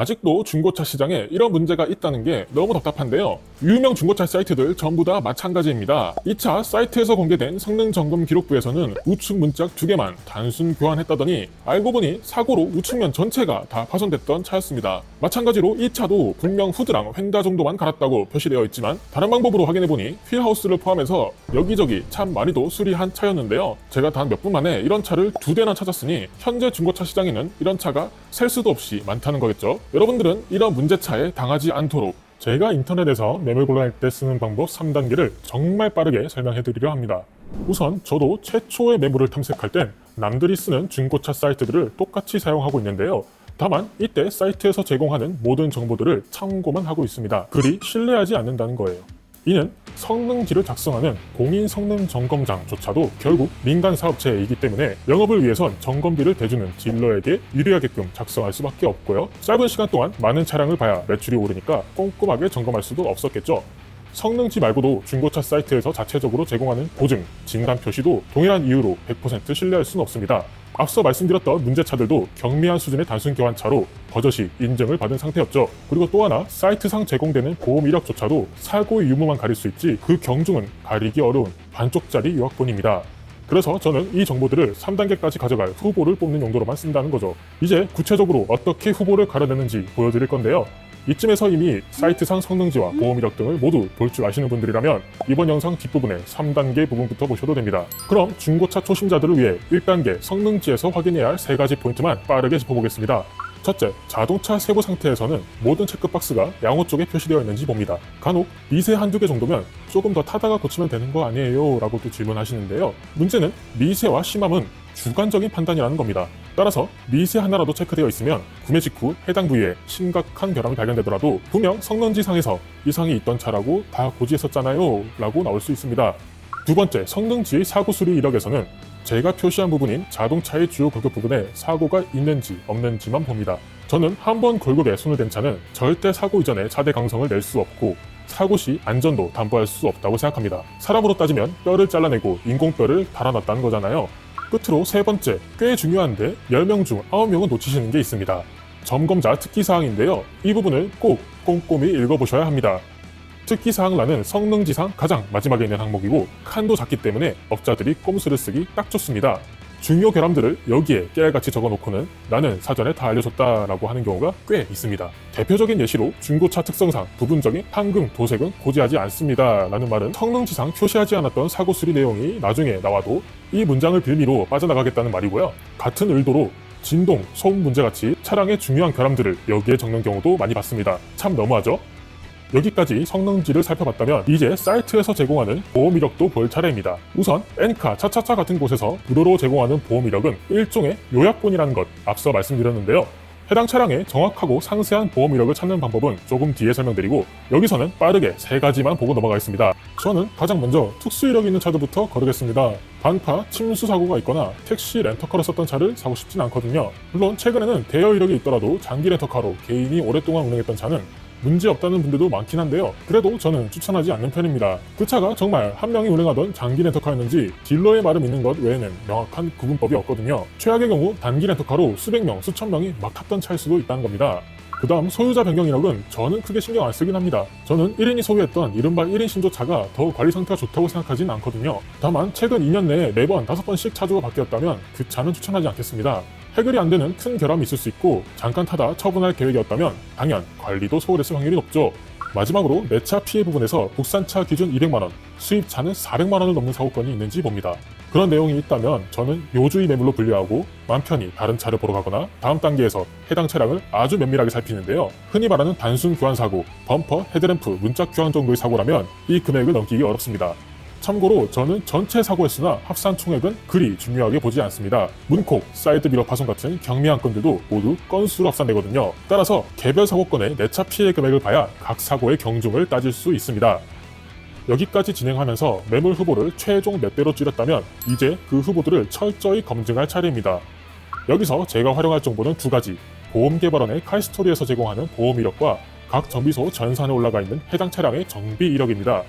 아직도 중고차 시장에 이런 문제가 있다는 게 너무 답답한데요. 유명 중고차 사이트들 전부 다 마찬가지입니다. 이 차 사이트에서 공개된 성능 점검 기록부에서는 우측 문짝 두 개만 단순 교환했다더니 알고 보니 사고로 우측면 전체가 다 파손됐던 차였습니다. 마찬가지로 이 차도 분명 후드랑 휀다 정도만 갈았다고 표시되어 있지만 다른 방법으로 확인해 보니 휠하우스를 포함해서 여기저기 참 많이도 수리한 차였는데요. 제가 단 몇 분 만에 이런 차를 두 대나 찾았으니 현재 중고차 시장에는 이런 차가 셀 수도 없이 많다는 거겠죠. 여러분들은 이런 문제차에 당하지 않도록 제가 인터넷에서 매물 골라낼 때 쓰는 방법 3단계를 정말 빠르게 설명해 드리려 합니다. 우선 저도 최초의 매물을 탐색할 땐 남들이 쓰는 중고차 사이트들을 똑같이 사용하고 있는데요. 다만 이때 사이트에서 제공하는 모든 정보들을 참고만 하고 있습니다. 그리 신뢰하지 않는다는 거예요. 이는 성능지를 작성하는 공인 성능 점검장조차도 결국 민간 사업체이기 때문에 영업을 위해선 점검비를 대주는 딜러에게 유리하게끔 작성할 수밖에 없고요. 짧은 시간 동안 많은 차량을 봐야 매출이 오르니까 꼼꼼하게 점검할 수도 없었겠죠. 성능지 말고도 중고차 사이트에서 자체적으로 제공하는 보증, 진단 표시도 동일한 이유로 100% 신뢰할 수는 없습니다. 앞서 말씀드렸던 문제차들도 경미한 수준의 단순 교환차로 버젓이 인증을 받은 상태였죠. 그리고 또 하나 사이트상 제공되는 보험 이력조차도 사고의 유무만 가릴 수 있지 그 경중은 가리기 어려운 반쪽짜리 요약본입니다. 그래서 저는 이 정보들을 3단계까지 가져갈 후보를 뽑는 용도로만 쓴다는 거죠. 이제 구체적으로 어떻게 후보를 가려내는지 보여드릴 건데요. 이쯤에서 이미 사이트상 성능지와 보험 이력 등을 모두 볼 줄 아시는 분들이라면 이번 영상 뒷부분의 3단계 부분부터 보셔도 됩니다. 그럼 중고차 초심자들을 위해 1단계 성능지에서 확인해야 할 세 가지 포인트만 빠르게 짚어보겠습니다. 첫째, 자동차 세부 상태에서는 모든 체크박스가 양호 쪽에 표시되어 있는지 봅니다. 간혹 미세 한두 개 정도면 조금 더 타다가 고치면 되는 거 아니에요? 라고도 질문하시는데요. 문제는 미세와 심함은 주관적인 판단이라는 겁니다. 따라서 미세 하나라도 체크되어 있으면 구매 직후 해당 부위에 심각한 결함이 발견되더라도 분명 성능지상에서 이상이 있던 차라고 다 고지했었잖아요 라고 나올 수 있습니다. 두 번째, 성능지의 사고 수리 이력에서는 제가 표시한 부분인 자동차의 주요 골격 부분에 사고가 있는지 없는지만 봅니다. 저는 한 번 골격에 손을 댄 차는 절대 사고 이전에 차대 강성을 낼 수 없고 사고 시 안전도 담보할 수 없다고 생각합니다. 사람으로 따지면 뼈를 잘라내고 인공뼈를 달아놨다는 거잖아요. 끝으로 세 번째, 꽤 중요한데 10명 중 9명은 놓치시는 게 있습니다. 점검자 특기사항인데요. 이 부분을 꼭 꼼꼼히 읽어보셔야 합니다. 특기 사항란은 성능지상 가장 마지막에 있는 항목이고 칸도 작기 때문에 업자들이 꼼수를 쓰기 딱 좋습니다. 중요 결함들을 여기에 깨알같이 적어놓고는 나는 사전에 다 알려줬다라고 하는 경우가 꽤 있습니다. 대표적인 예시로 중고차 특성상 부분적인 판금, 도색은 고지하지 않습니다. 라는 말은 성능지상 표시하지 않았던 사고 수리 내용이 나중에 나와도 이 문장을 빌미로 빠져나가겠다는 말이고요. 같은 의도로 진동, 소음 문제같이 차량의 중요한 결함들을 여기에 적는 경우도 많이 봤습니다. 참 너무하죠? 여기까지 성능지를 살펴봤다면 이제 사이트에서 제공하는 보험 이력도 볼 차례입니다. 우선 엔카, 차차차 같은 곳에서 무료로 제공하는 보험 이력은 일종의 요약본이라는 것 앞서 말씀드렸는데요. 해당 차량의 정확하고 상세한 보험 이력을 찾는 방법은 조금 뒤에 설명드리고 여기서는 빠르게 세 가지만 보고 넘어가겠습니다. 저는 가장 먼저 특수 이력이 있는 차들부터 거르겠습니다. 반파, 침수 사고가 있거나 택시 렌터카로 썼던 차를 사고 싶진 않거든요. 물론 최근에는 대여 이력이 있더라도 장기 렌터카로 개인이 오랫동안 운행했던 차는 문제 없다는 분들도 많긴 한데요. 그래도 저는 추천하지 않는 편입니다. 그 차가 정말 한 명이 운행하던 장기 렌터카였는지 딜러의 말을 믿는 것 외에는 명확한 구분법이 없거든요. 최악의 경우 단기 렌터카로 수백 명, 수천 명이 막 탔던 차일 수도 있다는 겁니다. 그 다음 소유자 변경 이력은 저는 크게 신경 안 쓰긴 합니다. 저는 1인이 소유했던 이른바 1인 신조차가 더 관리 상태가 좋다고 생각하진 않거든요. 다만 최근 2년 내에 4번, 5번씩 차주가 바뀌었다면 그 차는 추천하지 않겠습니다. 해결이 안 되는 큰 결함이 있을 수 있고 잠깐 타다 처분할 계획이었다면 당연 관리도 소홀했을 확률이 높죠. 마지막으로 내차 피해 부분에서 국산차 기준 200만원, 수입차는 400만원을 넘는 사고건이 있는지 봅니다. 그런 내용이 있다면 저는 요주의 매물로 분류하고 맘 편히 다른 차를 보러 가거나 다음 단계에서 해당 차량을 아주 면밀하게 살피는데요. 흔히 말하는 단순 교환 사고, 범퍼, 헤드램프, 문짝 교환 정도의 사고라면 이 금액을 넘기기 어렵습니다. 참고로 저는 전체 사고 횟수나 합산 총액은 그리 중요하게 보지 않습니다. 문콕, 사이드 미러 파손 같은 경미한 건들도 모두 건수로 합산되거든요. 따라서 개별 사고건의 내차 피해 금액을 봐야 각 사고의 경중을 따질 수 있습니다. 여기까지 진행하면서 매물 후보를 최종 몇 배로 줄였다면 이제 그 후보들을 철저히 검증할 차례입니다. 여기서 제가 활용할 정보는 두 가지. 보험개발원의 카이스토리에서 제공하는 보험 이력과 각 정비소 전산에 올라가 있는 해당 차량의 정비 이력입니다.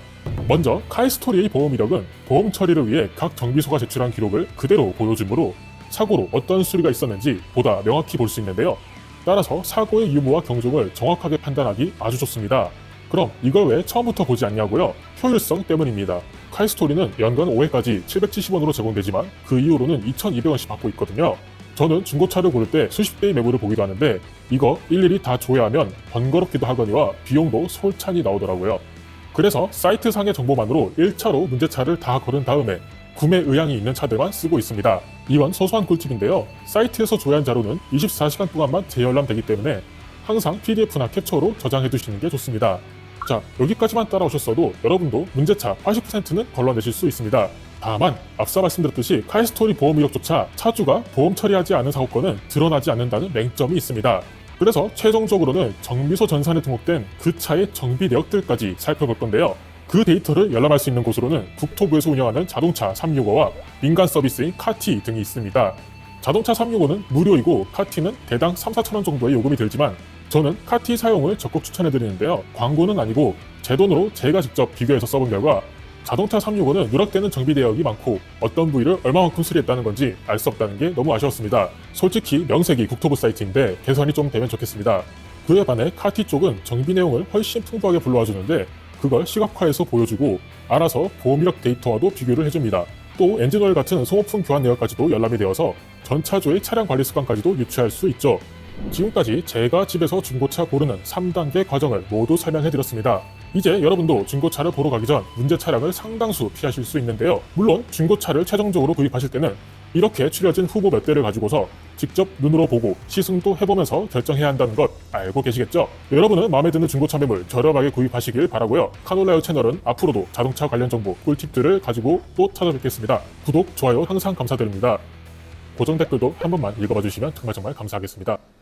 먼저 카이스토리의 보험 이력은 보험 처리를 위해 각 정비소가 제출한 기록을 그대로 보여주므로 사고로 어떤 수리가 있었는지 보다 명확히 볼 수 있는데요. 따라서 사고의 유무와 경종을 정확하게 판단하기 아주 좋습니다. 그럼 이걸 왜 처음부터 보지 않냐고요? 효율성 때문입니다. 카이스토리는 연간 5회까지 770원으로 제공되지만 그 이후로는 2,200원씩 받고 있거든요. 저는 중고차를 고를 때 수십 대의 매물을 보기도 하는데 이거 일일이 다 조회하면 번거롭기도 하거니와 비용도 솔찬히 나오더라고요. 그래서 사이트 상의 정보만으로 1차로 문제차를 다 고른 다음에 구매 의향이 있는 차들만 쓰고 있습니다. 이건 소소한 꿀팁인데요. 사이트에서 조회한 자료는 24시간 동안만 재열람되기 때문에 항상 PDF나 캡처로 저장해 두시는 게 좋습니다. 자, 여기까지만 따라오셨어도 여러분도 문제차 80%는 걸러내실 수 있습니다. 다만 앞서 말씀드렸듯이 카이스토리 보험 이력조차 차주가 보험 처리하지 않은 사고 건은 드러나지 않는다는 맹점이 있습니다. 그래서 최종적으로는 정비소 전산에 등록된 그 차의 정비 내역들까지 살펴볼 건데요. 그 데이터를 열람할 수 있는 곳으로는 국토부에서 운영하는 자동차 365와 민간 서비스인 카티 등이 있습니다. 자동차 365는 무료이고 카티는 대당 3, 4천 원 정도의 요금이 들지만 저는 카티 사용을 적극 추천해드리는데요. 광고는 아니고 제 돈으로 제가 직접 비교해서 써본 결과 자동차 365는 누락되는 정비 대역이 많고 어떤 부위를 얼마만큼 수리했다는 건지 알 수 없다는 게 너무 아쉬웠습니다. 솔직히 명색이 국토부 사이트인데 개선이 좀 되면 좋겠습니다. 그에 반해 카티 쪽은 정비 내용을 훨씬 풍부하게 불러와 주는데 그걸 시각화해서 보여주고 알아서 보험 이력 데이터와도 비교를 해줍니다. 또 엔진오일 같은 소모품 교환 내역까지도 열람이 되어서 전차주의 차량 관리 습관까지도 유추할 수 있죠. 지금까지 제가 집에서 중고차 고르는 3단계 과정을 모두 설명해드렸습니다. 이제 여러분도 중고차를 보러 가기 전 문제 차량을 상당수 피하실 수 있는데요. 물론 중고차를 최종적으로 구입하실 때는 이렇게 추려진 후보 몇 대를 가지고서 직접 눈으로 보고 시승도 해보면서 결정해야 한다는 것 알고 계시겠죠? 여러분은 마음에 드는 중고차 매물 저렴하게 구입하시길 바라고요. 카놀라요 채널은 앞으로도 자동차 관련 정보, 꿀팁들을 가지고 또 찾아뵙겠습니다. 구독, 좋아요 항상 감사드립니다. 고정 댓글도 한 번만 읽어봐 주시면 정말 정말 감사하겠습니다.